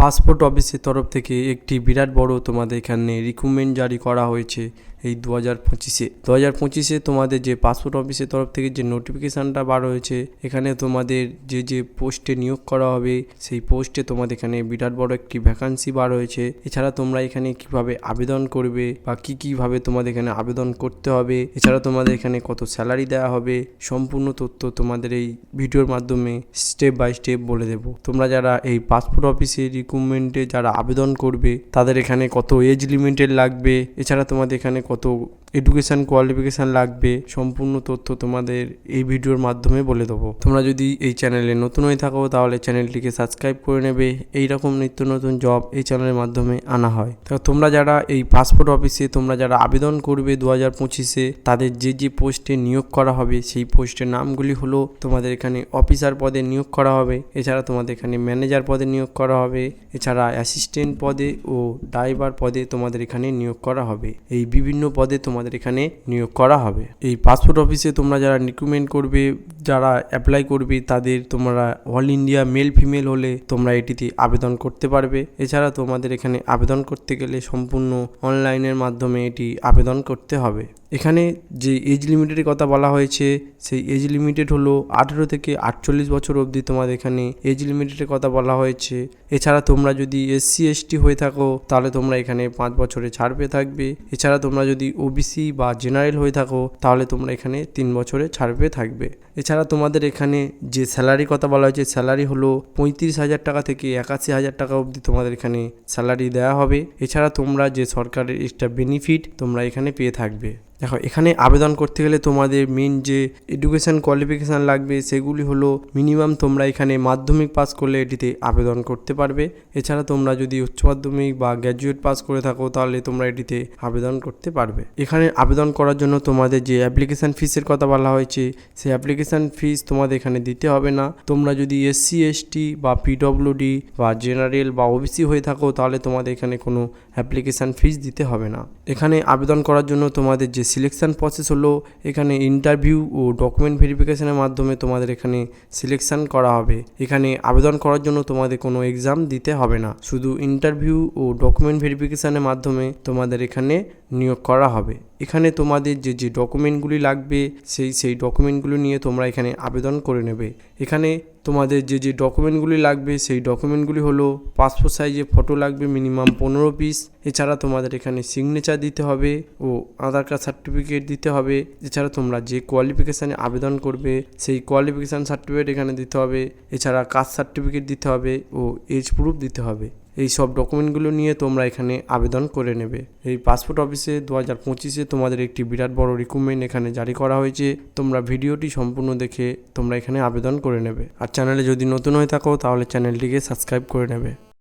Passport অফিসের তরফ থেকে একটি বিরাট বড় তোমাদের এখানে রিক্রুটমেন্ট জারি করা হয়েছে। এই দু হাজার পঁচিশে। দু হাজার পঁচিশে তোমাদের যে পাসপোর্ট অফিসের তরফ থেকে যে নোটিফিকেশানটা বার হয়েছে, এখানে তোমাদের যে যে পোস্টে নিয়োগ করা হবে, সেই পোস্টে তোমাদের এখানে বিরাট বড় একটি ভ্যাকান্সি বার হয়েছে। এছাড়া তোমরা এখানে কীভাবে আবেদন করবে বা কি, কীভাবে তোমাদের এখানে আবেদন করতে হবে, এছাড়া তোমাদের এখানে কত স্যালারি দেওয়া হবে, সম্পূর্ণ তথ্য তোমাদের এই ভিডিওর মাধ্যমে স্টেপ বাই স্টেপ বলে দেব। তোমরা যারা এই পাসপোর্ট অফিসে রিক্রুটমেন্টে যারা আবেদন করবে, তাদের এখানে কত এজ লিমিটেড লাগবে, এছাড়া তোমাদের এখানে কত এডুকেশান কোয়ালিফিকেশান লাগবে, সম্পূর্ণ তথ্য তোমাদের এই ভিডিওর মাধ্যমে বলে দেবো। তোমরা যদি এই চ্যানেলে নতুন হয়ে থাকো, তাহলে চ্যানেলটিকে সাবস্ক্রাইব করে নেবে। এই রকম নিত্য নতুন জব এই চ্যানেলের মাধ্যমে আনা হয়। তো তোমরা যারা এই পাসপোর্ট অফিসে তোমরা যারা আবেদন করবে দু হাজার পঁচিশে, তাদের যে যে পোস্টে নিয়োগ করা হবে, সেই পোস্টের নামগুলি হলো তোমাদের এখানে অফিসার পদে নিয়োগ করা হবে, এছাড়া তোমাদের এখানে ম্যানেজার পদে নিয়োগ করা হবে, এছাড়া অ্যাসিস্ট্যান্ট পদে ও ড্রাইভার পদে তোমাদের এখানে নিয়োগ করা হবে। এই বিভিন্ন পদে তোমাদের এখানে নিয়োগ করা হবে। এই পাসপোর্ট অফিসে তোমরা যারা রিক্রুটমেন্ট করবে, যারা অ্যাপ্লাই করবে, তাদের তোমরা অল ইন্ডিয়া মেল ফিমেল হলে তোমরা এটিতে আবেদন করতে পারবে। এছাড়া তোমাদের এখানে আবেদন করতে গেলে সম্পূর্ণ অনলাইনের মাধ্যমে এটি আবেদন করতে হবে। এখানে যে এজ লিমিটের কথা বলা হয়েছে, সেই এজ লিমিটেড হলো আঠেরো থেকে আটচল্লিশ বছর অবধি তোমাদের এখানে এজ লিমিটেডের কথা বলা হয়েছে। এছাড়া তোমরা যদি এসসি এসটি হয়ে থাকো, তাহলে তোমরা এখানে পাঁচ বছরে ছাড় পেয়ে থাকবে। এছাড়া তোমরা যদি ওবিসি বা জেনারেল হয়ে থাকো, তাহলে তোমরা এখানে তিন বছরে ছাড় পেয়ে থাকবে। এছাড়া তোমাদের এখানে যে স্যালারি কথা বলা হয়েছে স্যালারি হলো পঁয়ত্রিশ হাজার টাকা থেকে একাশি হাজার টাকা অবধি তোমাদের এখানে স্যালারি দেওয়া হবে। এছাড়া তোমরা যে সরকারের এক্সট্রা বেনিফিট তোমরা এখানে পেয়ে থাকবে। দেখো, এখানে আবেদন করতে গেলে তোমাদের মেন যে এডুকেশান কোয়ালিফিকেশান লাগবে, সেগুলি হলো মিনিমাম তোমরা এখানে মাধ্যমিক পাস করলে এটিতে আবেদন করতে পারবে। এছাড়া তোমরা যদি উচ্চ মাধ্যমিক বা গ্র্যাজুয়েট পাস করে থাকো, তাহলে তোমরা এটিতে আবেদন করতে পারবে। এখানে আবেদন করার জন্য তোমাদের যে অ্যাপ্লিকেশান ফিসের কথা বলা হয়েছে, সেই অ্যাপ্লিকেশান ফিস তোমাদের এখানে দিতে হবে না। তোমরা যদি এসসি এসটি বা পিডব্লিউডি বা জেনারেল বা ওবিসি হয়ে থাকো, তাহলে তোমাদের এখানে কোনো অ্যাপ্লিকেশান ফিস দিতে হবে না। এখানে আবেদন করার জন্য তোমাদের যে সিলেকশান প্রসেস হলো এখানে ইন্টারভিউ ও ডকুমেন্ট ভেরিফিকেশনের মাধ্যমে তোমাদের এখানে সিলেকশান করা হবে। এখানে আবেদন করার জন্য তোমাদের কোনো এক্সাম দিতে হবে না। শুধু ইন্টারভিউ ও ডকুমেন্ট ভেরিফিকেশনের মাধ্যমে তোমাদের এখানে নিয়োগ করা হবে। এখানে তোমাদের যে যে ডকুমেন্টগুলি লাগবে, সেই সেই ডকুমেন্টগুলি নিয়ে তোমরা এখানে আবেদন করে নেবে। এখানে তোমাদের যে যে ডকুমেন্টগুলি লাগবে, সেই ডকুমেন্টগুলি হলো পাসপোর্ট সাইজে ফটো লাগবে মিনিমাম পনেরো পিস এছাড়া তোমাদের এখানে সিগনেচার দিতে হবে ও আধার কার্ড সার্টিফিকেট দিতে হবে। এছাড়া তোমরা যে কোয়ালিফিকেশানে আবেদন করবে, সেই কোয়ালিফিকেশান সার্টিফিকেট এখানে দিতে হবে। এছাড়া কাস্ট সার্টিফিকেট দিতে হবে ও এজ প্রুফ দিতে হবে। এই সব ডকুমেন্টগুলো নিয়ে তোমরা এখানে আবেদন করে নেবে। এই পাসপোর্ট অফিসে দু হাজার পঁচিশে তোমাদের একটি বিরাট বড় রিকুইমেন্ট এখানে জারি করা হয়েছে। তোমরা ভিডিওটি সম্পূর্ণ দেখে তোমরা এখানে আবেদন করে নেবে। আর চ্যানেলে যদি নতুন হয়ে থাকো, তাহলে চ্যানেলটিকে সাবস্ক্রাইব করে নেবে।